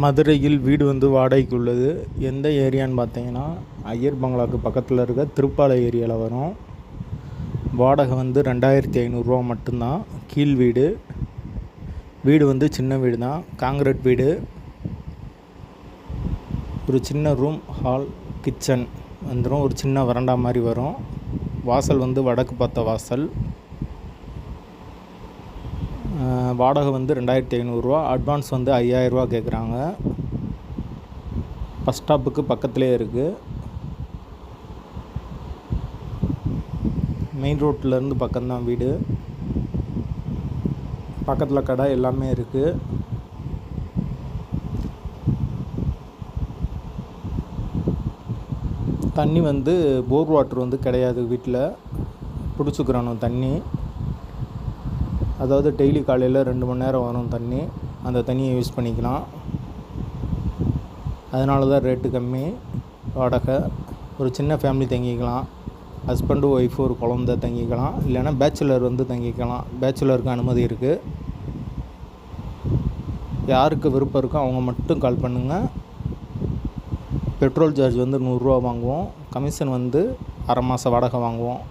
மதுரையில் வீடு வந்து வாடகைக்கு உள்ளது. எந்த ஏரியான்னு பார்த்தீங்கன்னா ஐயர் பங்களாவுக்கு பக்கத்தில் இருக்க திருப்பாலை ஏரியாவில் வரும். வாடகை வந்து ரெண்டாயிரத்தி ஐநூறுரூவா மட்டும்தான். கீழ் வீடு. வீடு வந்து சின்ன வீடு தான் காங்கிரீட் வீடு. ஒரு சின்ன ரூம் ஹால் கிச்சன் வந்துடும் ஒரு சின்ன வறண்டா மாதிரி வரும். வாசல் வந்து வடக்கு பார்த்த வாசல். வாடகை வந்து ரெண்டாயிரத்தி ஐநூறுரூவா அட்வான்ஸ் வந்து ஐயாயிரரூவா கேட்குறாங்க பஸ் ஸ்டாப்புக்கு பக்கத்துலேயே இருக்குது மெயின் ரோட்லேருந்து பக்கம்தான் வீடு. பக்கத்தில் கடை எல்லாமே இருக்குது தண்ணி வந்து போர் வாட்டர் வந்து கிடையாது வீட்டில் பிடிச்சிக்கிறணும் தண்ணி. அதாவது டெய்லி காலையில் ரெண்டு மணி நேரம் வரும் தண்ணி. அந்த தண்ணியை யூஸ் பண்ணிக்கலாம். அதனால தான் ரேட்டு கம்மி. வாடகை. ஒரு சின்ன ஃபேமிலி தங்கிக்கலாம். ஹஸ்பண்டு ஒய்ஃபு ஒரு குழந்த தங்கிக்கலாம். இல்லைன்னா பேச்சுலர் வந்து தங்கிக்கலாம். பேச்சுலருக்கு அனுமதி இருக்குது யாருக்கு விருப்பம் இருக்கோ அவங்க மட்டும் கால் பண்ணுங்கள் பெட்ரோல் சார்ஜ் வந்து நூறுரூவா வாங்குவோம். கமிஷன் வந்து அரை மாத வாடகை வாங்குவோம்.